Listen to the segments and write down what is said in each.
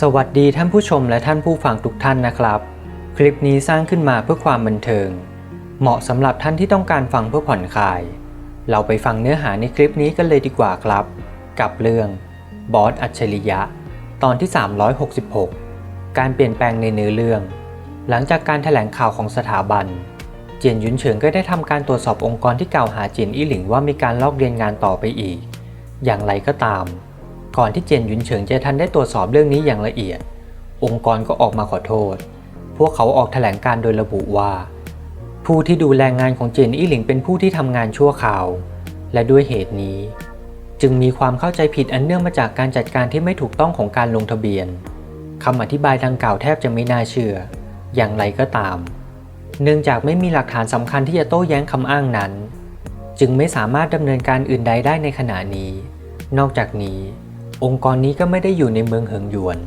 สวัสดีท่านผู้ชมและท่านผู้ฟังทุกท่านนะครับ คลิปนี้สร้างขึ้นมาเพื่อความบันเทิง เหมาะสำหรับท่านที่ต้องการฟังเพื่อผ่อนคลาย เราไปฟังเนื้อหาในคลิปนี้กันเลยดีกว่าครับ กับเรื่องบอสอัจฉริยะ ตอนที่ 366 การเปลี่ยนแปลงในเนื้อเรื่อง หลังจากการแถลงข่าวของสถาบัน เจียนยุนเฉิงก็ได้ทำการตรวจสอบองค์กรที่กล่าวหาเจียนอี้หลิงว่ามีการลอกเรียนงานต่อไปอีก อย่างไรก็ตาม ก่อนที่เจียนหยุนเฉิงจะทันได้ตรวจสอบเรื่องนี้อย่างละเอียด องค์กรก็ออกมาขอโทษ พวกเขาออกแถลงการโดยระบุว่า ผู้ที่ดูแลงานของเจียนอี้หลิงเป็นผู้ที่ทำงานชั่วคราว และด้วยเหตุนี้ จึงมีความเข้าใจผิดอันเนื่องมาจากการจัดการที่ไม่ถูกต้องของการลงทะเบียนคำอธิบายดังกล่าวแทบจะไม่น่าเชื่อ อย่างไรก็ตาม เนื่องจากไม่มีหลักฐานสำคัญที่จะโต้แย้งคำอ้างนั้น จึงไม่สามารถดำเนินการอื่นใดได้ในขณะนี้ นอกจากนี้ องค์กรนี้ก็ไม่ได้อยู่ในเมืองเหิงหยวน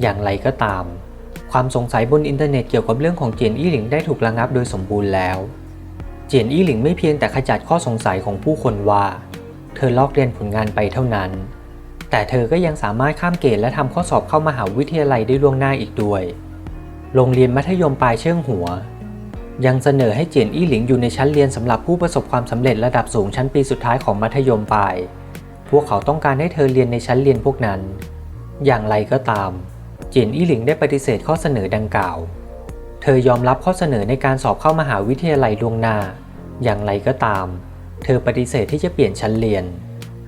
อย่างไรก็ตาม ความสงสัยบนอินเทอร์เน็ตเกี่ยวกับเรื่องของเจียนอี้หลิงได้ถูกระงับโดยสมบูรณ์แล้ว เจียนอี้หลิงไม่เพียงแต่ขจัดข้อสงสัยของผู้คนว่า เธอลอกเรียนผลงานไปเท่านั้น แต่เธอก็ยังสามารถข้ามเกณฑ์และทำข้อสอบเข้ามหาวิทยาลัยได้ล่วงหน้าอีกด้วย โรงเรียนมัธยมปลายเชิงหัว ยังเสนอให้เจียนอี้หลิงอยู่ในชั้นเรียนสำหรับผู้ประสบความสำเร็จระดับสูงชั้นปีสุดท้ายของมัธยมปลาย พวกเขาต้องการให้เธอเรียนในชั้นเรียนพวกนั้น อย่างไรก็ตามเจียนอี้หลิงได้ปฏิเสธข้อเสนอดังกล่าว เธอยอมรับข้อเสนอในการสอบเข้ามหาวิทยาลัยล่วงหน้า อย่างไรก็ตาม เธอปฏิเสธที่จะเปลี่ยนชั้นเรียน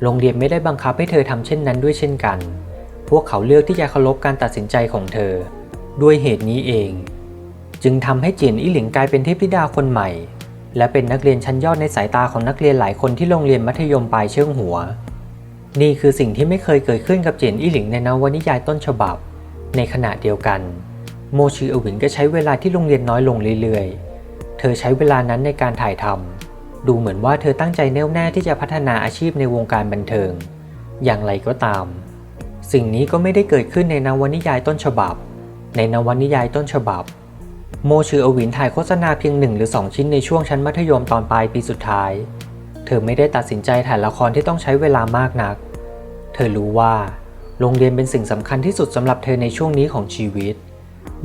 โรงเรียนไม่ได้บังคับให้เธอทำเช่นนั้นด้วยเช่นกัน พวกเขาเลือกที่จะเคารพการตัดสินใจของเธอ ด้วยเหตุนี้เอง จึงทำให้เจียนอี้หลิงกลายเป็นเทพธิดาคนใหม่ และเป็นนักเรียนชั้นยอดในสายตาของนักเรียนหลายคนที่โรงเรียนมัธยมปลายเชิงหัว นี่คือสิ่งที่ไม่เคยเกิดขึ้นกับเจียนอี้หลิงในนวนิยายต้นฉบับ ในขณะเดียวกัน โมชืออวินก็ใช้เวลาที่โรงเรียนน้อยลงเรื่อยๆ เธอใช้เวลานั้นในการถ่ายทำดูเหมือนว่าเธอตั้งใจแน่วแน่ที่จะพัฒนาอาชีพในวงการบันเทิง อย่างไรก็ตาม สิ่งนี้ก็ไม่ได้เกิดขึ้นในนวนิยายต้นฉบับ ในนวนิยายต้นฉบับ โมชืออวินถ่ายโฆษณาเพียงหนึ่งหรือสองชิ้นในช่วงชั้นมัธยมตอนปลายปีสุดท้าย เธอไม่ได้ตัดสินใจถ่ายละครที่ต้องใช้เวลามากนัก เธอรู้ว่า โรงเรียนเป็นสิ่งสำคัญที่สุดสำหรับเธอในช่วงนี้ของชีวิต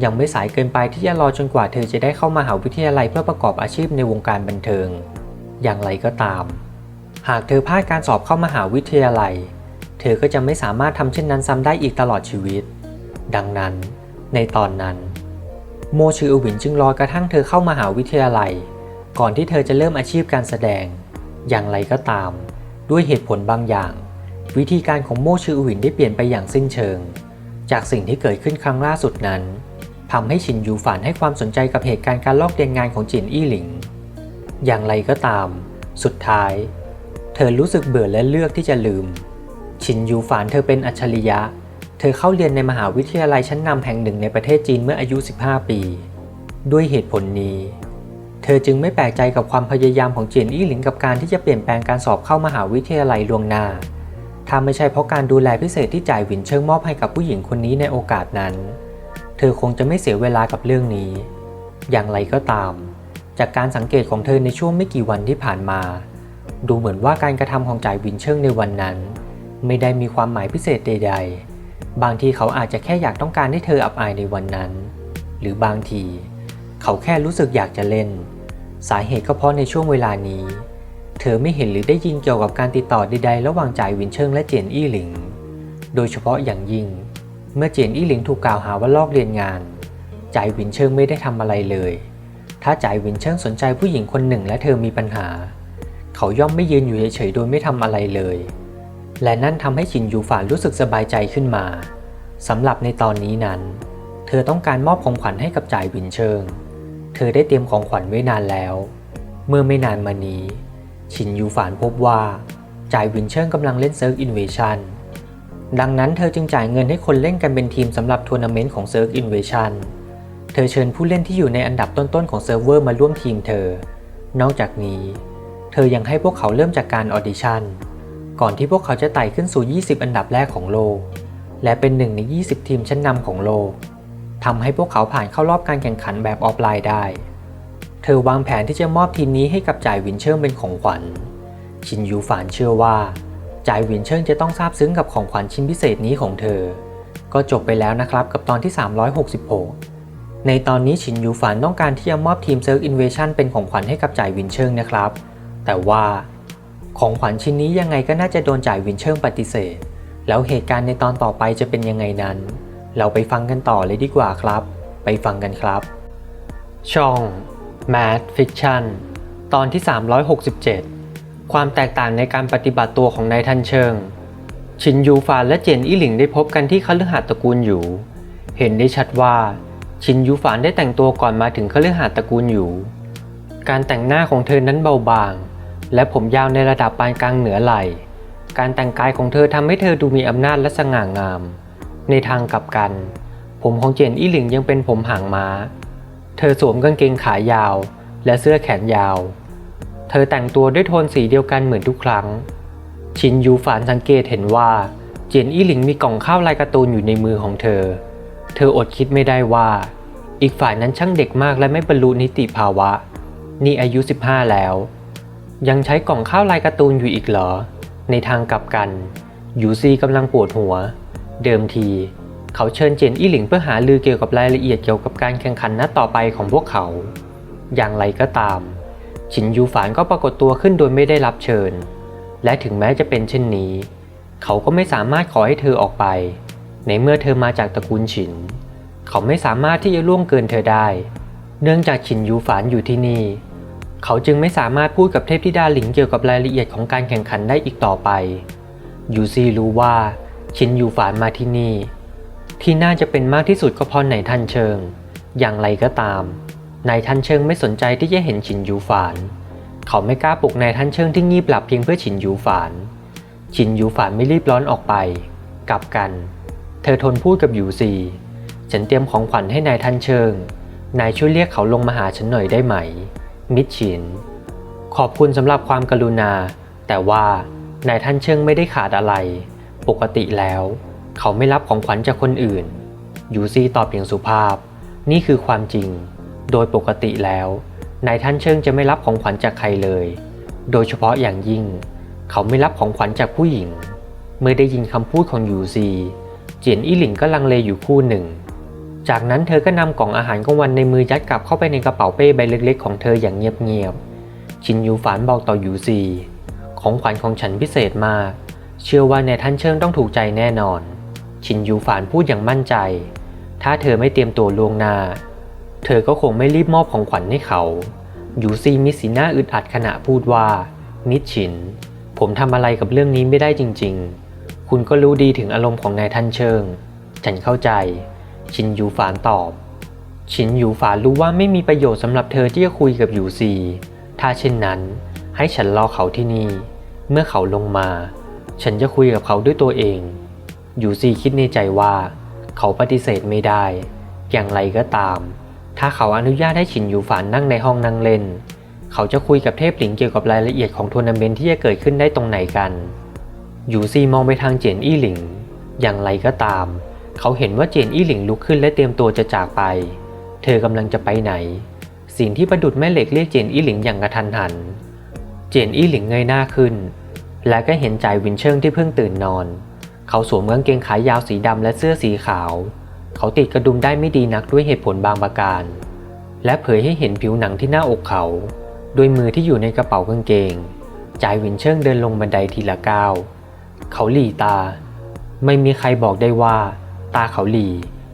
ยังไม่สายเกินไปที่จะรอจนกว่าเธอจะได้เข้ามาหาวิทยาลัยเพื่อประกอบอาชีพในวงการบันเทิง อย่างไรก็ตาม หากเธอพลาดการสอบเข้ามหาวิทยาลัย เธอก็จะไม่สามารถทำเช่นนั้นซ้ำได้อีกตลอดชีวิต ดังนั้น ในตอนนั้น โมชืออวินจึงรอกระทั่งเธอเข้ามหาวิทยาลัย ก่อนที่เธอจะเริ่มอาชีพการแสดง อย่างไรก็ตาม ด้วยเหตุผลบางอย่าง วิธีการของโมชืออวินได้เปลี่ยนไปอย่างสิ้นเชิง จากสิ่งที่เกิดขึ้นครั้งล่าสุดนั้นทำให้ชินยูฝันให้ความสนใจกับเหตุการณ์การลอกเรียนงานของจินอี้หลิง อย่างไรก็ตาม สุดท้าย เธอรู้สึกเบื่อและเลือกที่จะลืม ชินยูฝันเธอเป็นอัจฉริยะ เธอเข้าเรียนในมหาวิทยาลัยชั้นนำแห่งหนึ่งในประเทศจีนเมื่ออายุ 15 ปี ด้วยเหตุผลนี้ เธอจึงไม่แปลกใจกับความพยายามของเจียนอี้หลิงกับการที่จะเปลี่ยนแปลงการสอบเข้ามหาวิทยาลัยลวงหน้าถ้าไม่ใช่เพราะการดูแลพิเศษที่จ่ายหวินเชิงมอบให้กับผู้หญิงคนนี้ในโอกาสนั้น เธอคงจะไม่เสียเวลากับเรื่องนี้ อย่างไรก็ตาม จากการสังเกตของเธอในช่วงไม่กี่วันที่ผ่านมา ดูเหมือนว่าการกระทำของจ่ายหวินเชิงในวันนั้น ไม่ได้มีความหมายพิเศษใด ๆ บางทีเขาอาจจะแค่อยากต้องการให้เธออับอายในวันนั้น หรือบางที เขาแค่รู้สึกอยากจะเล่น สาเหตุก็เพราะในช่วงเวลานี้ เธอไม่เห็นหรือได้ยินเกี่ยวกับการติดต่อใดๆ ระหว่างจ่ายวินเชิงและเจียนอี้หลิง โดยเฉพาะอย่างยิ่ง เมื่อเจียนอี้หลิงถูกกล่าวหาว่าลอกเรียนงาน จ่ายวินเชิงไม่ได้ทำอะไรเลย ถ้าจ่ายวินเชิงสนใจผู้หญิงคนหนึ่งและเธอมีปัญหา เขาย่อมไม่ยืนอยู่เฉยๆโดยไม่ทำอะไรเลย และนั่นทำให้ชินยูฝานรู้สึกสบายใจขึ้นมาสำหรับในตอนนี้นั้น เธอต้องการมอบของขวัญให้กับจ่ายวินเชิง เธอได้เตรียมของขวัญไว้นานแล้ว เมื่อไม่นานมานี้ ชินยูฝานพบว่าจ่ายวินเชิงกำลังเล่นเซิร์ฟอินเวชั่นดังนั้นเธอจึงจ่ายเงินให้คนเล่นกันเป็นทีมสำหรับทัวร์นาเมนต์ของเซิร์ฟอินเวชั่นเธอเชิญผู้เล่นที่อยู่ในอันดับต้นๆของเซิร์ฟเวอร์มาร่วมทีมเธอ นอกจากนี้ เธอยังให้พวกเขาเริ่มจากการออดิชั่น ก่อนที่พวกเขาจะไต่ขึ้นสู่ 20 อันดับแรกของโลก และเป็นหนึ่งใน 20 ทีมชั้นนำของโลก ทำให้พวกเขาผ่านเข้ารอบการแข่งขันแบบออฟไลน์ได้ เธอวางแผนที่จะมอบทีมนี้ให้กับจ่ายวินเชิงเป็นของขวัญ ชินยูฝานเชื่อว่าจ่ายวินเชิงจะต้องซาบซึ้งกับของขวัญชิ้นพิเศษนี้ของเธอ ก็จบไปแล้วนะครับกับตอนที่ 366 ในตอนนี้ชินยูฝันต้องการที่จะมอบทีมเซิร์ฟอินเวชั่นเป็นของขวัญให้กับจ่ายวินเชิงนะครับ แต่ว่าของขวัญชิ้นนี้ยังไงก็น่าจะโดนจ่ายวินเชิงปฏิเสธ แล้วเหตุการณ์ในตอนต่อไปจะเป็นยังไงนั้น เราไปฟังกันต่อเลยดีกว่าครับ ไปฟังกันครับ ช่อง Mad Fiction ตอนที่ 367 ความแตกต่างในการปฏิบัติตัวของนายทันเชิง ชินยูฟานและเจนอีหลิงได้พบกันที่คฤหาสน์ตระกูลอยู่ เห็นได้ชัดว่า ชินยูฟานได้แต่งตัวก่อนมาถึงคฤหาสน์ตระกูลอยู่ การแต่งหน้าของเธอนั้นเบาบาง และผมยาวในระดับปานกลางเหนือไหล่ การแต่งกายของเธอทำให้เธอดูมีอำนาจและสง่างาม ในทางกลับกัน ผมของเจนอี้หลิงยังเป็นผมหางม้า เธอสวมกางเกงขายาวและเสื้อแขนยาว เธอแต่งตัวด้วยโทนสีเดียวกันเหมือนทุกครั้ง ชินยูฝานสังเกตเห็นว่าเจนอี้หลิงมีกล่องข้าวลายการ์ตูนอยู่ในมือของเธอ เธออดคิดไม่ได้ว่า อีกฝ่ายนั้นช่างเด็กมากและไม่บรรลุนิติภาวะ นี่อายุ 15 แล้ว ยังใช้กล่องข้าวลายการ์ตูนอยู่อีกเหรอ ในทางกลับกันยูซีกำลังปวดหัว เดิมที เขาเชิญเจนอี้หลิงเพื่อหาลือเกี่ยวกับรายละเอียดเกี่ยวกับการแข่งขันนัดต่อไปของพวกเขา อย่างไรก็ตามชินยูฝานก็ปรากฏตัวขึ้นโดยไม่ได้รับเชิญ และถึงแม้จะเป็นเช่นนี้ เขาก็ไม่สามารถขอให้เธอออกไป ในเมื่อเธอมาจากตระกูลฉิน เขาไม่สามารถที่จะล่วงเกินเธอได้ เนื่องจากฉินยูฝานอยู่ที่นี่ เขาจึงไม่สามารถพูดกับเทพธิดาหลิงเกี่ยวกับรายละเอียดของการแข่งขันได้อีกต่อไปยูซีรู้ว่า ชินยูฝานมาที่นี่ ที่น่าจะเป็นมากที่สุดก็เพราะนายทันเชิง อย่างไรก็ตามนายทันเชิงไม่สนใจที่จะเห็นฉินยูฝาน เขาไม่กล้าปลุกนายทันเชิงที่งีบหลับเพียงเพื่อฉินยูฝานฉินยูฝานไม่รีบร้อนออกไป กลับกัน เธอทนพูดกับยูซีฉันเตรียมของขวัญให้นายทันเชิง นายช่วยเรียกเขาลงมาหาฉันหน่อยได้ไหม มิดฉิน ขอบคุณสำหรับความกรุณา แต่ว่านายท่านเชิงไม่ได้ขาดอะไร ปกติแล้ว เขาไม่รับของขวัญจากคนอื่น ยูซี่ตอบอย่างสุภาพ นี่คือความจริง โดยปกติแล้วนายท่านเชิงจะไม่รับของขวัญจากใครเลย โดยเฉพาะอย่างยิ่ง เขาไม่รับของขวัญจากผู้หญิง เมื่อได้ยินคำพูดของยูซี เจียนอี้หลิงก็ลังเลอยู่คู่หนึ่ง จากนั้นเธอก็นำกล่องอาหารกลางวันในมือยัดกลับเข้าไปในกระเป๋าเป้ใบเล็กๆของเธออย่างเงียบๆชินยูฝานบอกต่อยูซี ของขวัญของฉันพิเศษมาก เชื่อว่านายท่านเชิงต้องถูกใจแน่นอน ชินยูฝานพูดอย่างมั่นใจ ถ้าเธอไม่เตรียมตัวล่วงหน้า เธอก็คงไม่รีบมอบของขวัญให้เขา ยูซีมีสีหน้าอึดอัดขณะพูดว่า นิดชิน ผมทำอะไรกับเรื่องนี้ไม่ได้จริง ๆ คุณก็รู้ดีถึงอารมณ์ของนายท่านเชิง ฉันเข้าใจ ชินยูฝานตอบ ชินยูฝานรู้ว่าไม่มีประโยชน์สำหรับเธอที่จะคุยกับยูซี ถ้าเช่นนั้น ให้ฉันรอเขาที่นี่ เมื่อเขาลงมา ฉันจะคุยกับเขาด้วยตัวเองยูซีคิดในใจว่า เขาปฏิเสธไม่ได้ อย่างไรก็ตาม ถ้าเขาอนุญาตให้ชินอยู่ฝานนั่งในห้องนั่งเล่น เขาจะคุยกับเทพหลิงเกี่ยวกับรายละเอียดของทัวร์นาเมนต์ที่จะเกิดขึ้นได้ตรงไหนกันยูซีมองไปทางเจียนอี้หลิง อย่างไรก็ตาม เขาเห็นว่าเจียนอี้หลิงลุกขึ้นและเตรียมตัวจะจากไป เธอกำลังจะไปไหน สิ่งที่ประดุดแม่เหล็กเรียกเจียนอี้หลิงอย่างกระทันหัน เจียนอี้หลิงเงยหน้าขึ้น และก็เห็นจ่ายวินเชิงที่เพิ่งตื่นนอน เขาสวมกางเกงขายาวสีดำและเสื้อสีขาว เขาติดกระดุมได้ไม่ดีนักด้วยเหตุผลบางประการ และเผยให้เห็นผิวหนังที่หน้าอกเขาด้วยมือที่อยู่ในกระเป๋ากางเกงจ่ายวินเชิงเดินลงบันไดทีละก้าวเขาหลีตา ไม่มีใครบอกได้ว่า ตาเขาหลี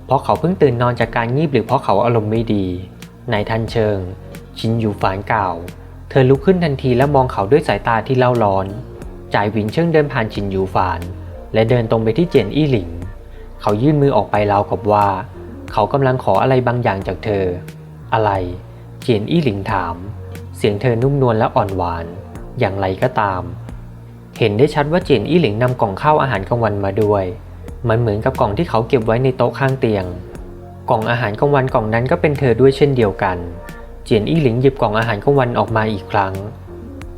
เพราะเขาเพิ่งตื่นนอนจากการงีบหรือเพราะเขาอารมณ์ไม่ดีนายทันเชิง ชินอยู่ฝานกล่าวเธอลุกขึ้นทันทีและมองเขาด้วยสายตาที่เล่าร้อน จ่ายหวินเชิงเดินผ่านชินยูฝาน และเดินตรงไปที่เจียนอี้หลิง เขายื่นมือออกไปราวกับว่า เขากำลังขออะไรบางอย่างจากเธอ อะไร เจียนอี้หลิงถาม เสียงเธอนุ่มนวลและอ่อนหวาน อย่างไรก็ตาม เห็นได้ชัดว่าเจียนอี้หลิงนำกล่องข้าวอาหารกลางวันมาด้วย มันเหมือนกับกล่องที่เขาเก็บไว้ในโต๊ะข้างเตียง กล่องอาหารกลางวันกล่องนั้นก็เป็นเธอด้วยเช่นเดียวกัน เจียนอี้หลิงหยิบกล่องอาหารกลางวันออกมาอีกครั้ง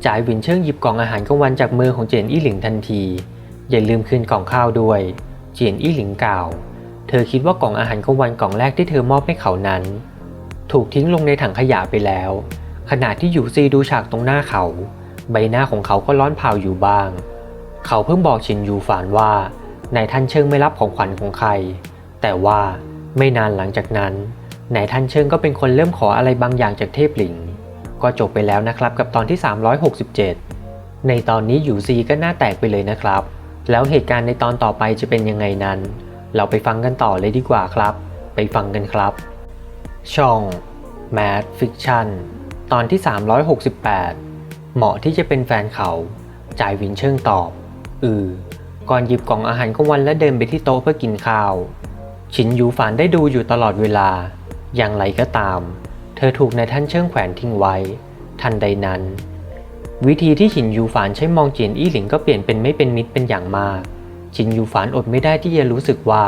จ่ายหวินเชิงหยิบกล่องอาหารกลางวันจากมือของเจียนอี้หลิงทันที อย่าลืมคืนกล่องข้าวด้วย เจียนอี้หลิงกล่าว เธอคิดว่ากล่องอาหารกลางวันกล่องแรกที่เธอมอบให้เขานั้น ถูกทิ้งลงในถังขยะไปแล้ว ขณะที่อยู่ซีดูฉากตรงหน้าเขา ใบหน้าของเขาก็ร้อนเผาอยู่บ้าง เขาเพิ่งบอกชินยูฝานว่านายท่านเชิงไม่รับของขวัญของใคร แต่ว่าไม่นานหลังจากนั้นนายท่านเชิงก็เป็นคนเริ่มขออะไรบางอย่างจากเทพหลิง ก็จบไปแล้วนะครับกับตอนที่ 367 ในตอนนี้อยู่ซีก็หน้าแตกไปเลยนะครับ แล้วเหตุการณ์ในตอนต่อไปจะเป็นยังไงนั้น เราไปฟังกันต่อเลยดีกว่าครับ ไปฟังกันครับ ช่อง Mad Fiction ตอนที่ 368 เหมาะที่จะเป็นแฟนเขาจ่ายวินเชิงตอบ อือ ก่อนหยิบกล่องอาหารกลางวันและเดินไปที่โต๊ะเพื่อกินข้าว ชินยูฝานได้ดูอยู่ตลอดเวลา อย่างไรก็ตาม ธอถูกนายท่านเชิงแขวนทิ้งไว้ ทันใดนั้น วิธีที่ชินยูฝานใช้มองเจียนอี้หลิงก็เปลี่ยนเป็นไม่เป็นมิตรเป็นอย่างมากชินยูฝานอดไม่ได้ที่จะรู้สึกว่า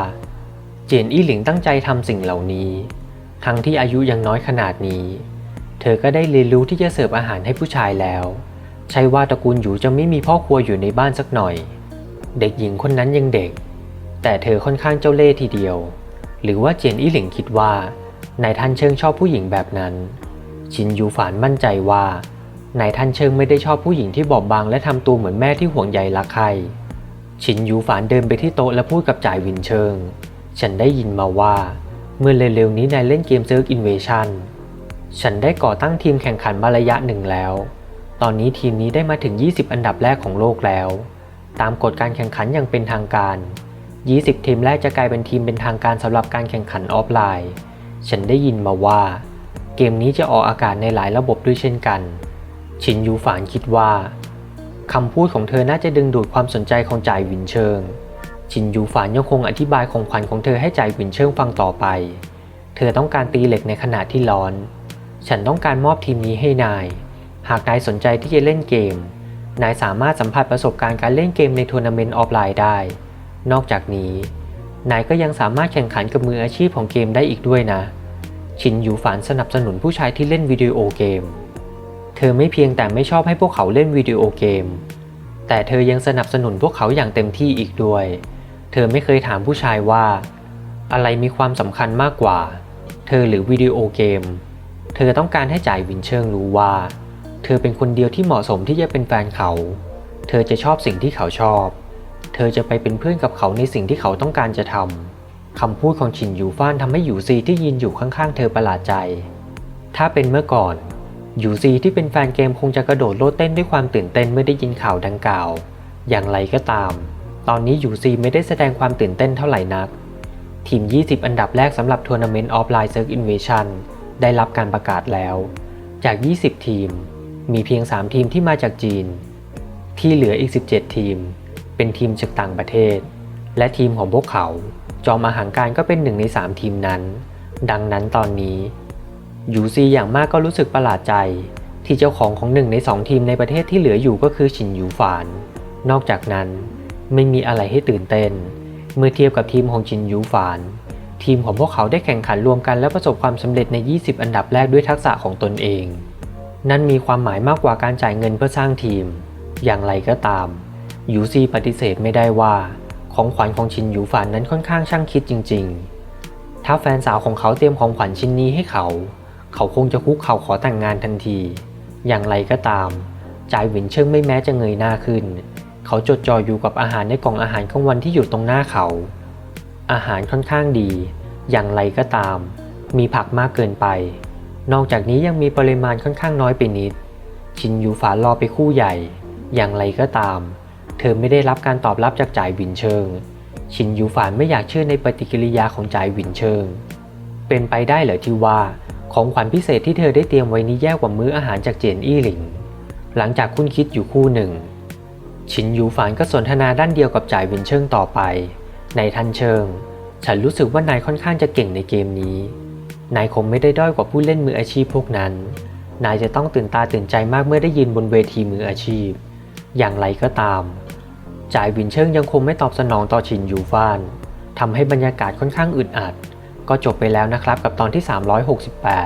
เจียนอี้หลิงตั้งใจทำสิ่งเหล่านี้ ทั้งที่อายุยังน้อยขนาดนี้ เธอก็ได้เรียนรู้ที่จะเสิร์ฟอาหารให้ผู้ชายแล้ว ใช่ว่าตระกูลหยูจะไม่มีพ่อครัวอยู่ในบ้านสักหน่อย เด็กหญิงคนนั้นยังเด็ก แต่เธอค่อนข้างเจ้าเล่ห์ทีเดียว หรือว่าเจียนอี้หลิงคิดว่า นายท่านเชิงชอบผู้หญิงแบบนั้น ชินยูฝานมั่นใจว่านายท่านเชิงไม่ได้ชอบผู้หญิงที่บอบบางและทำตัวเหมือนแม่ที่ห่วงใยรักใคร ชินยูฝานเดินไปที่โต๊ะและพูดกับจ่ายวินเชิง ฉันได้ยินมาว่า เมื่อเร็วๆนี้นายเล่นเกมเซิร์กอินเวชั่นฉันได้ก่อตั้งทีมแข่งขันมาระยะหนึ่งแล้ว ตอนนี้ทีมนี้ได้มาถึง 20 อันดับแรกของโลกแล้ว ตามกฎการแข่งขันอย่างเป็นทางการ 20 ทีมแรกจะกลายเป็นทีมเป็นทางการสำหรับการแข่งขันออฟไลน์ ฉันได้ยินมาว่า เกมนี้จะออกอากาศในหลายระบบด้วยเช่นกัน ชินยูฝานคิดว่าคำพูดของเธอน่าจะดึงดูดความสนใจของจ่ายวินเชิง ชินยูฝานยังคงอธิบายของขวัญของเธอให้จ่ายวินเชิงฟังต่อไป เธอต้องการตีเหล็กในขณะที่ร้อน ฉันต้องการมอบทีมนี้ให้นาย หากนายสนใจที่จะเล่นเกม นายสามารถสัมผัสประสบการณ์การเล่นเกมในทัวร์นาเมนต์ออฟไลน์ได้ นอกจากนี้ นายก็ยังสามารถแข่งขันกับมืออาชีพของเกมได้อีกด้วยนะ ชินยูฝานสนับสนุนผู้ชายที่เล่นวิดีโอเกม เธอไม่เพียงแต่ไม่ชอบให้พวกเขาเล่นวิดีโอเกม แต่เธอยังสนับสนุนพวกเขาอย่างเต็มที่อีกด้วย เธอไม่เคยถามผู้ชายว่า อะไรมีความสำคัญมากกว่า เธอหรือวิดีโอเกม เธอต้องการให้จ่ายวินเชิงรู้ว่า เธอเป็นคนเดียวที่เหมาะสมที่จะเป็นแฟนเขา เธอจะชอบสิ่งที่เขาชอบ เธอจะไปเป็นเพื่อนกับเขาในสิ่งที่เขาต้องการจะทำคำพูดของชินยูฟ้านทำให้ยูซีที่ยืนอยู่ข้างๆ เธอประหลาดใจ ถ้าเป็นเมื่อก่อนยูซีที่เป็นแฟนเกมคงจะกระโดดโลดเต้นด้วยความตื่นเต้นเมื่อได้ยินข่าวดังกล่าว อย่างไรก็ตาม ตอนนี้ยูซีไม่ได้แสดงความตื่นเต้นเท่าไหร่นัก ทีม 20 อันดับแรกสำหรับทัวร์นาเมนต์ออฟไลน์เซิร์ฟอินเวชั่นได้รับการประกาศแล้ว จาก 20 ทีม มีเพียง 3 ทีมที่มาจากจีน ที่เหลืออีก 17 ทีม เป็นทีมจากต่างประเทศ และทีมของพวกเขา จอมอาหารการก็เป็นหนึ่งใน 3 ทีมนั้น ดังนั้นตอนนี้ยูซีอย่างมากก็รู้สึกประหลาดใจ ที่เจ้าของของหนึ่งในสองทีมในประเทศที่เหลืออยู่ก็คือชินยูฝาน นอกจากนั้นไม่มีอะไรให้ตื่นเต้น เมื่อเทียบกับทีมของชินยูฝาน ทีมของพวกเขาได้แข่งขันรวมกันและประสบความสำเร็จใน 20 อันดับแรกด้วยทักษะของตนเอง นั่นมีความหมายมากกว่าการจ่ายเงินเพื่อสร้างทีม อย่างไรก็ตาม ยูซีปฏิเสธไม่ได้ว่าของขวัญของชินยูฝานนั้นค่อนข้างช่างคิดจริง ๆ ถ้าแฟนสาวของเขาเตรียมของขวัญชิ้นนี้ให้เขา เขาคงจะคุกเข่าขอแต่งงานทันที อย่างไรก็ตามจ่ายหวินเชิงไม่แม้จะเงยหน้าขึ้น เขาจดจ่ออยู่กับอาหารในกล่องอาหารกลางวันที่อยู่ตรงหน้าเขา อาหารค่อนข้างดี อย่างไรก็ตาม มีผักมากเกินไป นอกจากนี้ยังมีปริมาณค่อนข้างน้อยไปนิด ชินยูฝานรอไปคู่ใหญ่ อย่างไรก็ตาม เธอไม่ได้รับการตอบรับจากจ่ายวินเชิง ชินยูฝานไม่อยากเชื่อในปฏิกิริยาของจ่ายวินเชิง เป็นไปได้เหรอที่ว่า ของขวัญพิเศษที่เธอได้เตรียมไว้นี้แย่กว่ามื้ออาหารจากเจนอี้หลิง หลังจากคุ้นคิดอยู่คู่หนึ่ง ชินยูฝานก็สนทนาด้านเดียวกับจ่ายวินเชิงต่อไป ในทันเชิง ฉันรู้สึกว่านายค่อนข้างจะเก่งในเกมนี้นายคงไม่ได้ด้อยกว่าผู้เล่นมืออาชีพพวกนั้น นายจะต้องตื่นตาตื่นใจมากเมื่อได้ยืนบนเวทีมืออาชีพ อย่างไรก็ตาม จ่ายวินเชิงยังคงไม่ตอบสนองต่อชินยูฟานทำให้บรรยากาศค่อนข้างอึดอัด ก็จบไปแล้วนะครับกับตอนที่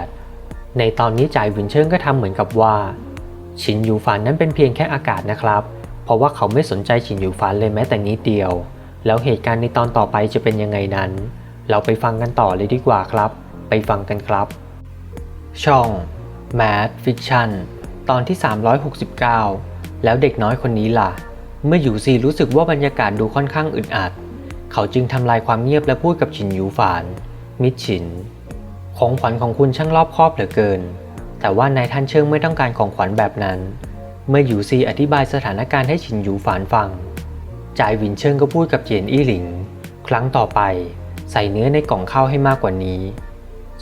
368 ในตอนนี้จ่ายวินเชิงก็ทำเหมือนกับว่า ชินยูฟานนั้นเป็นเพียงแค่อากาศนะครับ เพราะว่าเขาไม่สนใจชินยูฟานเลยแม้แต่นิดเดียว แล้วเหตุการณ์ในตอนต่อไปจะเป็นยังไงนั้น เราไปฟังกันต่อเลยดีกว่าครับ ไปฟังกันครับ ช่อง Mad Fiction ตอนที่ 369 แล้วเด็กน้อยคนนี้ล่ะ เมื่ออยู่ซีรู้สึกว่าบรรยากาศดูค่อนข้างอึดอัด เขาจึงทำลายความเงียบและพูดกับฉินหยูฝาน มิดฉิน ของขวัญของคุณช่างรอบคอบเหลือเกิน แต่ว่านายท่านเชิงไม่ต้องการของขวัญแบบนั้น เมื่อหยูซีอธิบายสถานการณ์ให้ฉินหยูฝานฟังจ่ายวินเชิงก็พูดกับเจียนอี้หลิง ครั้งต่อไป ใส่เนื้อในกล่องข้าวให้มากกว่านี้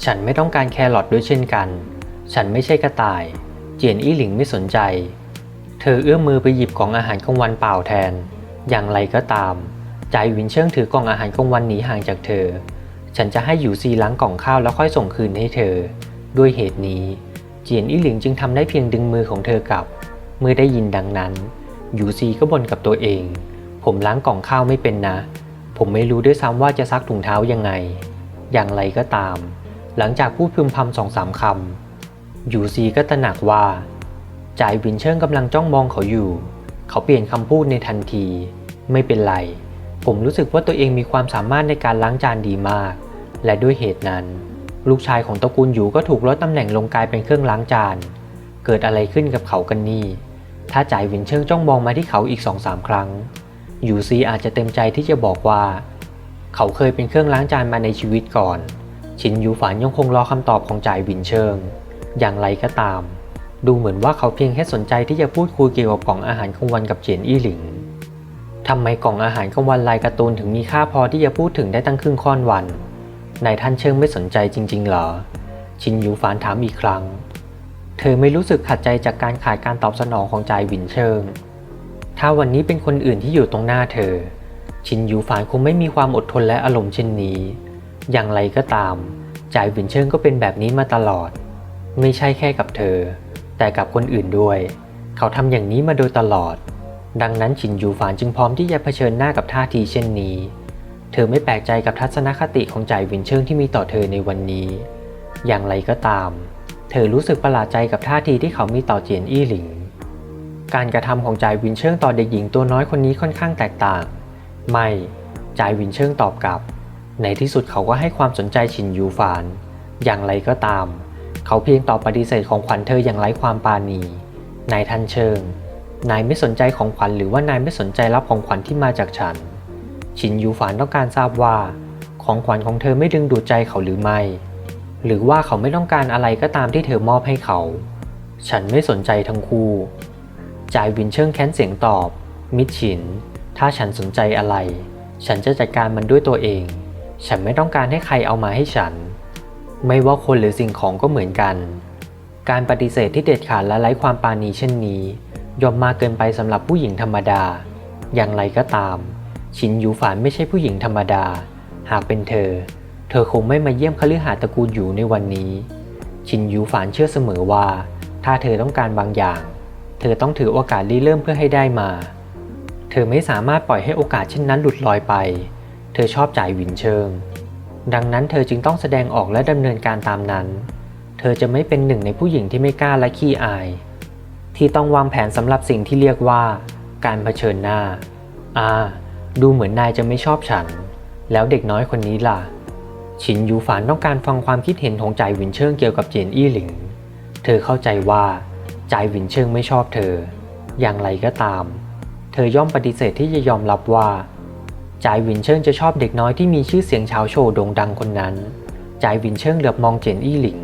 ฉันไม่ต้องการแครอทด้วยเช่นกัน ฉันไม่ใช่กระต่าย เจียนอี้หลิงไม่สนใจ เธอเอื้อมมือไปหยิบกล่องอาหารกลางวันเปล่าแทน อย่างไรก็ตามจ่ายวินเชิงถือกล่องอาหารกลางวันหนีห่างจากเธอ ฉันจะให้หยูซีล้างกล่องข้าวแล้วค่อยส่งคืนให้เธอ ด้วยเหตุนี้ เจียนอี้หลิงจึงทำได้เพียงดึงมือของเธอกลับ เมื่อได้ยินดังนั้นหยูซีก็บ่นกับตัวเอง ผมล้างกล่องข้าวไม่เป็นนะ ผมไม่รู้ด้วยซ้ำว่าจะซักถุงเท้ายังไง อย่างไรก็ตาม หลังจากพูดพึมพำสองสามคำยูซีก็ตระหนักว่า จ่ายวินเชิงกำลังจ้องมองเขาอยู่ เขาเปลี่ยนคำพูดในทันที ไม่เป็นไร ผมรู้สึกว่าตัวเองมีความสามารถในการล้างจานดีมาก และด้วยเหตุนั้น ลูกชายของตระกูลหยูก็ถูกลดตำแหน่งลงกลายเป็นเครื่องล้างจาน เกิดอะไรขึ้นกับเขากันนี่ ถ้าจ่ายวินเชิงจ้องมองมาที่เขาอีกสองสามครั้งหยูซีอาจจะเต็มใจที่จะบอกว่า เขาเคยเป็นเครื่องล้างจานมาในชีวิตก่อน ชินยูฝานยังคงรอคำตอบของจ่ายวินเชิง อย่างไรก็ตาม ดูเหมือนว่าเขาเพียงแค่สนใจที่จะพูดคุยเกี่ยวกับกล่องอาหารกลางวันกับเจียนอี้หลิงทำไมกล่องอาหารกลางวันลายการ์ตูนถึงมีค่าพอที่จะพูดถึงได้ตั้งครึ่งค่อนวันนายท่านเชิงไม่สนใจจริง ๆ เหรอ ชินยูฝานถามอีกครั้ง เธอไม่รู้สึกขัดใจจากการขาดการตอบสนองของจ่ายวินเชิง ถ้าวันนี้เป็นคนอื่นที่อยู่ตรงหน้าเธอ ชินยูฝานคงไม่มีความอดทนและอารมณ์เช่นนี้ อย่างไรก็ตามจ่ายวินเชิงก็เป็นแบบนี้มาตลอด ไม่ใช่แค่กับเธอ แต่กับคนอื่นด้วย เขาทำอย่างนี้มาโดยตลอด ดังนั้นชินยูฝานจึงพร้อมที่จะเผชิญหน้ากับท่าทีเช่นนี้ เธอไม่แปลกใจกับทัศนคติของจ่ายวินเชิงที่มีต่อเธอในวันนี้ อย่างไรก็ตาม เธอรู้สึกประหลาดใจกับท่าทีที่เขามีต่อเจียนอี้หลิง การกระทำของจ่ายวินเชิงต่อเด็กหญิงตัวน้อยคนนี้ค่อนข้างแตกต่าง ไม่จ่ายวินเชิงตอบกลับ ในที่สุดเขาก็ให้ความสนใจชินยูฝาน อย่างไรก็ตามเขาเพียงตอบปฏิเสธของขวัญเธออย่างไร้ความปราณี นายทันเชิง นายไม่สนใจของขวัญหรือว่านายไม่สนใจรับของขวัญที่มาจากฉัน ชินยูฝานต้องการทราบว่า ของขวัญของเธอไม่ดึงดูดใจเขาหรือไม่ หรือว่าเขาไม่ต้องการอะไรก็ตามที่เธอมอบให้เขา ฉันไม่สนใจทั้งคู่จ่ายวินเชิงแค้นเสียงตอบ มิดฉิน ถ้าฉันสนใจอะไร ฉันจะจัดการมันด้วยตัวเอง ฉันไม่ต้องการให้ใครเอามาให้ฉัน ไม่ว่าคนหรือสิ่งของก็เหมือนกัน การปฏิเสธที่เด็ดขาดและไร้ความปราณีเช่นนี้ย่อมมากเกินไปสำหรับผู้หญิงธรรมดา อย่างไรก็ตาม ชินยูฝานไม่ใช่ผู้หญิงธรรมดา หากเป็นเธอ เธอคงไม่มาเยี่ยมคฤหาสน์ตระกูลอยู่ในวันนี้ ชินยูฝานเชื่อเสมอว่า ถ้าเธอต้องการบางอย่าง เธอต้องถือโอกาสรีเริ่มเพื่อให้ได้มา เธอไม่สามารถปล่อยให้โอกาสเช่นนั้นหลุดลอยไป เธอชอบจ่ายหวินเชิง ดังนั้นเธอจึงต้องแสดงออกและดำเนินการตามนั้น เธอจะไม่เป็นหนึ่งในผู้หญิงที่ไม่กล้าและขี้อาย ที่ต้องวางแผนสำหรับสิ่งที่เรียกว่า การเผชิญหน้า อ่า ดูเหมือนนายจะไม่ชอบฉัน แล้วเด็กน้อยคนนี้ล่ะชินยูฝานต้องการฟังความคิดเห็นของจ่ายหวินเชิงเกี่ยวกับเจียนอี้หลิง เธอเข้าใจว่าจ่ายหวินเชิงไม่ชอบเธอ อย่างไรก็ตาม เธอย่อมปฏิเสธที่จะยอมรับว่า จ่ายวินเชิงจะชอบเด็กน้อยที่มีชื่อเสียงชาวโชว์โด่งดังคนนั้นจ่ายวินเชิงเหลือบมองเจียนอี้หลิง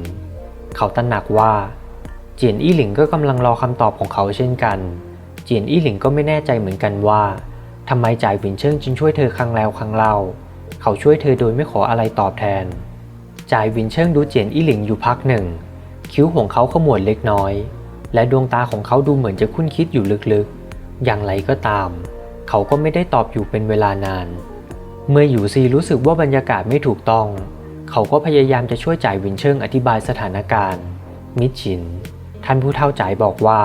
เขาตระหนักว่า เจียนอี้หลิงก็กำลังรอคำตอบของเขาเช่นกัน เจียนอี้หลิงก็ไม่แน่ใจเหมือนกันว่าทำไมจ่ายวินเชิงจึงช่วยเธอครั้งแล้วครั้งเล่า เขาช่วยเธอโดยไม่ขออะไรตอบแทนจ่ายวินเชิงดูเจียนอี้หลิงอยู่พักหนึ่ง คิ้วของเขาขมวดเล็กน้อย และดวงตาของเขาดูเหมือนจะคุ้นคิดอยู่ลึกๆ อย่างไรก็ตาม เขาก็ไม่ได้ตอบอยู่เป็นเวลานาน เมื่ออยู่ซีรู้สึกว่าบรรยากาศไม่ถูกต้อง เขาก็พยายามจะช่วยจ่ายวินเชิงอธิบายสถานการณ์ มิดชิน ท่านผู้เฒ่าจ่ายบอกว่า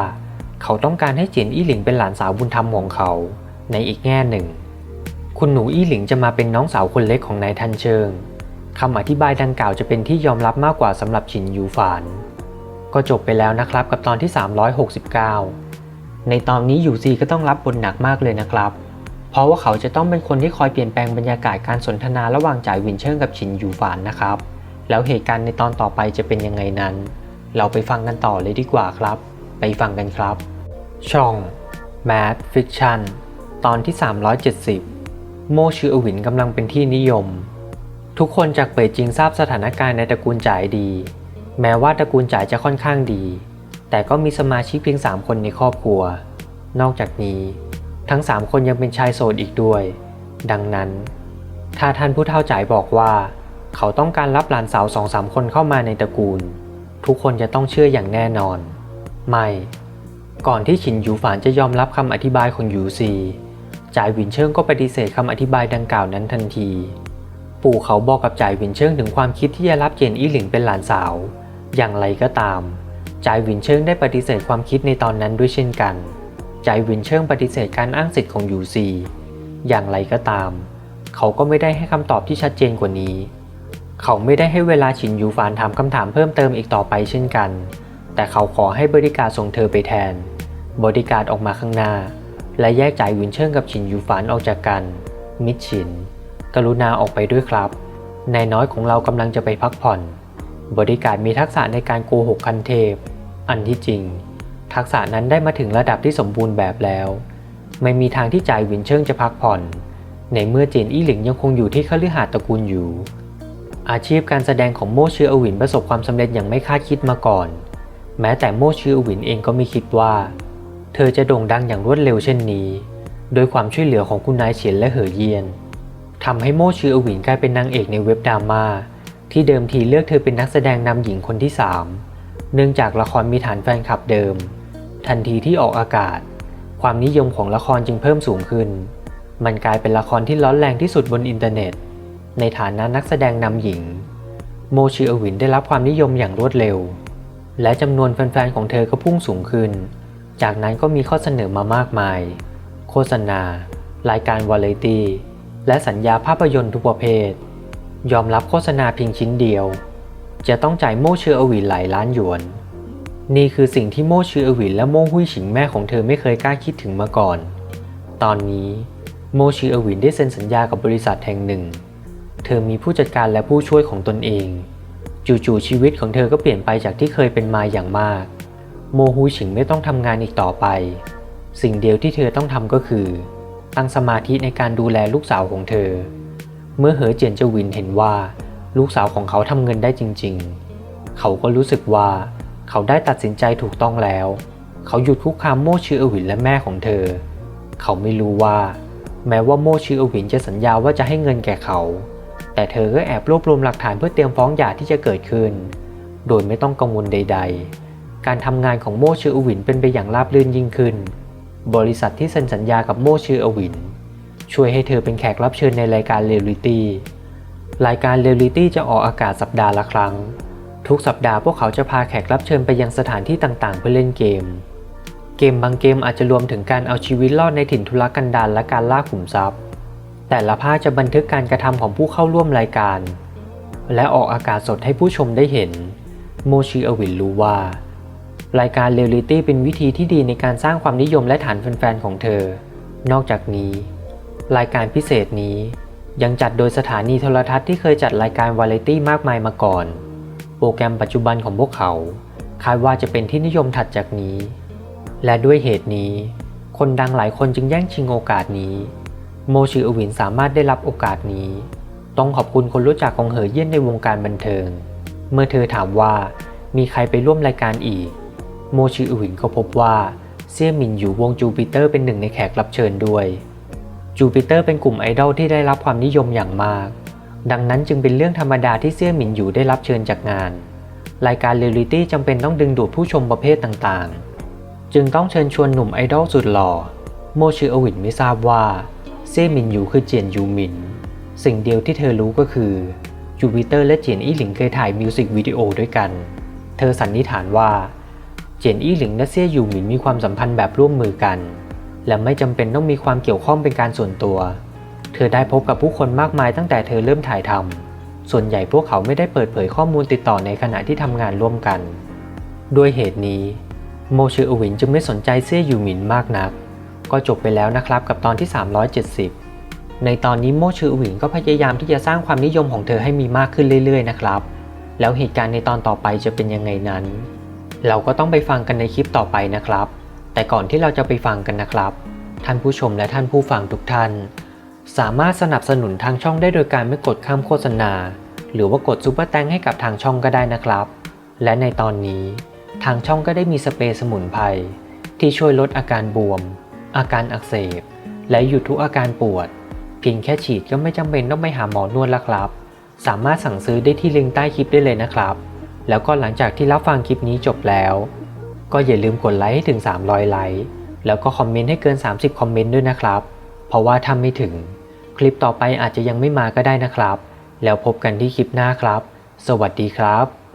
เขาต้องการให้เจียนอี้หลิงเป็นหลานสาวบุญธรรมของเขา ในอีกแง่หนึ่ง คุณหนูอี้หลิงจะมาเป็นน้องสาวคนเล็กของนายทันเชิงคำอธิบายดังกล่าวจะเป็นที่ยอมรับมากกว่าสำหรับฉินยูฝาน ก็จบไปแล้วนะครับกับตอนที่ 369 ในตอนนี้ยูซีก็ต้องรับบทหนักมากเลยนะครับ เพราะว่าเขาจะต้องเป็นคนที่คอยเปลี่ยนแปลงบรรยากาศการสนทนาระหว่างจ่ายวินเชิงกับฉินยูฝานนะครับ แล้วเหตุการณ์ในตอนต่อไปจะเป็นยังไงนั้น เราไปฟังกันต่อเลยดีกว่าครับ ไปฟังกันครับ ช่อง Mad Fiction ตอนที่ 370 โมชื่ออวินกำลังเป็นที่นิยม ทุกคนจากเป่ยจิงทราบสถานการณ์ในตระกูลจ่ายดี แม้ว่าตระกูลจ่ายจะค่อนข้างดี แต่ก็มีสมาชิกเพียง 3 คนในครอบครัว นอกจากนี้ ทั้ง 3 คนยังเป็นชายโสดอีกด้วย ดังนั้น ถ้าท่านผู้เฒ่าจ่ายบอกว่า เขาต้องการรับหลานสาวสองสามคนเข้ามาในตระกูล ทุกคนจะต้องเชื่ออย่างแน่นอน ไม่ ก่อนที่ฉินหยูฝานจะยอมรับคำอธิบายของหยูซีจ่ายหวินเชิงก็ปฏิเสธคำอธิบายดังกล่าวนั้นทันที ปู่เขาบอกกับจ่ายหวินเชิงถึงความคิดที่จะรับเจนอี้หลิงเป็นหลานสาว อย่างไรก็ตาม จ่ายวินเชิงได้ปฏิเสธความคิดในตอนนั้นด้วยเช่นกันจ่ายวินเชิงปฏิเสธการอ้างสิทธิ์ของยูซีอย่างไรก็ตาม เขาก็ไม่ได้ให้คำตอบที่ชัดเจนกว่านี้ เขาไม่ได้ให้เวลาฉินยูฟานถามคำถามเพิ่มเติมอีกต่อไปเช่นกัน แต่เขาขอให้บริการส่งเธอไปแทน บริการออกมาข้างหน้า และแยกจ่ายวินเชิงกับฉินยูฟานออกจากกัน มิดฉิน กรุณาออกไปด้วยครับ นายน้อยของเรากำลังจะไปพักผ่อน บริการมีทักษะในการโกหกคันเทพ อันที่จริง ทักษะนั้นได้มาถึงระดับที่สมบูรณ์แบบแล้ว ไม่มีทางที่จ่ายวินเชิงจะพักผ่อน ในเมื่อเจนอี้หลิงยังคงอยู่ที่คฤหาสน์ตระกูลอยู่ อาชีพการแสดงของโมชื่ออวินประสบความสำเร็จอย่างไม่คาดคิดมาก่อน แม้แต่โมชื่ออวินเองก็ไม่คิดว่า เธอจะโด่งดังอย่างรวดเร็วเช่นนี้โดยความช่วยเหลือของคุณนายเฉียนและเหอเยียนทำให้โมชื่ออวินกลายเป็นนางเอกในเว็บดราม่า ที่เดิมทีเลือกเธอเป็นนักแสดงนำหญิงคนที่ 3 เนื่องจากละครมีฐานแฟนคลับเดิม ทันทีที่ออกอากาศ ความนิยมของละครจึงเพิ่มสูงขึ้น มันกลายเป็นละครที่ร้อนแรงที่สุดบนอินเทอร์เน็ต ในฐานะนักแสดงนำหญิง โมชิอวินได้รับความนิยมอย่างรวดเร็ว และจำนวนแฟนๆของเธอก็พุ่งสูงขึ้น จากนั้นก็มีข้อเสนอมามากมาย โฆษณา รายการวาไรตี้และสัญญาภาพยนตร์ทุกประเภท ยอมรับโฆษณาเพียงชิ้นเดียว จะต้องจ่ายโมชื่ออวินหลายล้านหยวน นี่คือสิ่งที่โมชื่ออวินและโมหุยฉิงแม่ของเธอไม่เคยกล้าคิดถึงมาก่อน ตอนนี้โมชื่ออวินได้เซ็นสัญญากับบริษัทแห่งหนึ่ง เธอมีผู้จัดการและผู้ช่วยของตนเอง จู่ๆชีวิตของเธอก็เปลี่ยนไปจากที่เคยเป็นมาอย่างมาก โมฮูฉิงไม่ต้องทำงานอีกต่อไป สิ่งเดียวที่เธอต้องทำก็คือ ตั้งสมาธิในการดูแลลูกสาวของเธอ เมื่อเหอเจียนเจวินเห็นว่าลูกสาวของเขาทำเงินได้จริงๆ เขาก็รู้สึกว่าเขาได้ตัดสินใจถูกต้องแล้ว เขาหยุดคุกคามโมชื่ออวินและแม่ของเธอ เขาไม่รู้ว่า แม้ว่าโมชื่ออวินจะสัญญาว่าจะให้เงินแก่เขา แต่เธอก็แอบรวบรวมหลักฐานเพื่อเตรียมฟ้องหย่าที่จะเกิดขึ้น โดยไม่ต้องกังวลใด ๆ การทำงานของโมชื่ออวินเป็นไปอย่างราบรื่นยิ่งขึ้น บริษัทที่เซ็นสัญญากับโมชื่ออวิน ช่วยให้เธอเป็นแขกรับเชิญในรายการเรียลลิตี้รายการเรียลลิตี้จะออกอากาศสัปดาห์ละครั้ง ทุกสัปดาห์พวกเขาจะพาแขกรับเชิญไปยังสถานที่ต่างๆ เพื่อเล่นเกม เกมบางเกมอาจจะรวมถึงการเอาชีวิตรอดในถิ่นทุรกันดารและการล่าขุมทรัพย์ แต่ละภาคจะบันทึกการกระทำของผู้เข้าร่วมรายการ และออกอากาศสดให้ผู้ชมได้เห็น โมชิอวินรู้ว่ารายการเรียลลิตี้เป็นวิธีที่ดีในการสร้างความนิยมและฐานแฟนๆของเธอ นอกจากนี้ รายการพิเศษนี้ ยังจัดโดยสถานีโทรทัศน์ที่เคยจัดรายการวาไรตี้มากมายมาก่อน โปรแกรมปัจจุบันของพวกเขา คาดว่าจะเป็นที่นิยมถัดจากนี้ และด้วยเหตุนี้ คนดังหลายคนจึงแย่งชิงโอกาสนี้ โมชิอวินสามารถได้รับโอกาสนี้ ต้องขอบคุณคนรู้จักของเหอเยี่ยนในวงการบันเทิง เมื่อเธอถามว่ามีใครไปร่วมรายการอีก โมชิอวินก็พบว่าเซี่ยมินอยู่วงจูปิเตอร์เป็นหนึ่งในแขกรับเชิญด้วย จูปิเตอร์เป็นกลุ่มไอดอลที่ได้รับความนิยมอย่างมาก ดังนั้นจึงเป็นเรื่องธรรมดาที่เซี่ยหมินอยู่ได้รับเชิญจากงาน รายการเรียลลิตี้จำเป็นต้องดึงดูดผู้ชมประเภทต่างๆ จึงต้องเชิญชวนหนุ่มไอดอลสุดหล่อ โมชิอวินไม่ทราบว่า เซี่ยหมินอยู่คือเจียนยูหมิน สิ่งเดียวที่เธอรู้ก็คือจูปิเตอร์และเจียนอี้หลิงเคยถ่ายมิวสิกวิดีโอด้วยกัน เธอสันนิษฐานว่า เจียนอี้หลิงและเซี่ยยูหมินมีความสัมพันธ์แบบร่วมมือกัน และไม่จำเป็นต้องมีความเกี่ยวข้องเป็นการส่วนตัว เธอได้พบกับผู้คนมากมายตั้งแต่เธอเริ่มถ่ายทำส่วนใหญ่พวกเขาไม่ได้เปิดเผยข้อมูลติดต่อในขณะที่ทำงานร่วมกัน ด้วยเหตุนี้ โมชิอวินจึงไม่สนใจเซี่ยยูหมินมากนัก ก็จบไปแล้วนะครับกับตอนที่ 370 ในตอนนี้โมชื่อวิงก็พยายามที่จะสร้างความนิยมของเธอให้มีมากขึ้นเรื่อยๆนะครับ แล้วเหตุการณ์ในตอนต่อไปจะเป็นยังไงนั้น เราก็ต้องไปฟังกันในคลิปต่อไปนะครับ แต่ก่อนที่เราจะไปฟังกันนะครับ ท่านผู้ชมและท่านผู้ฟังทุกท่าน สามารถสนับสนุนทางช่องได้โดยการไม่กดข้ามโฆษณา หรือว่ากดซุปเปอร์แตงให้กับทางช่องก็ได้นะครับ และในตอนนี้ ทางช่องก็ได้มีสเปรย์สมุนไพรที่ช่วยลดอาการบวม อาการอักเสบ และหยุดทุกอาการปวด เพียงแค่ฉีดก็ไม่จำเป็นต้องไปหาหมอนวดแล้วครับ สามารถสั่งซื้อได้ที่ลิงก์ใต้คลิปได้เลยนะครับ แล้วก็หลังจากที่รับฟังคลิปนี้จบแล้ว ก็อย่าลืมกดไลค์ให้ถึง 300 ไลค์แล้วก็คอมเมนต์ให้เกิน 30 คอมเมนต์ด้วยนะครับ เพราะว่าถ้าไม่ถึง คลิปต่อไปอาจจะยังไม่มาก็ได้นะครับ แล้วพบกันที่คลิปหน้าครับ สวัสดีครับ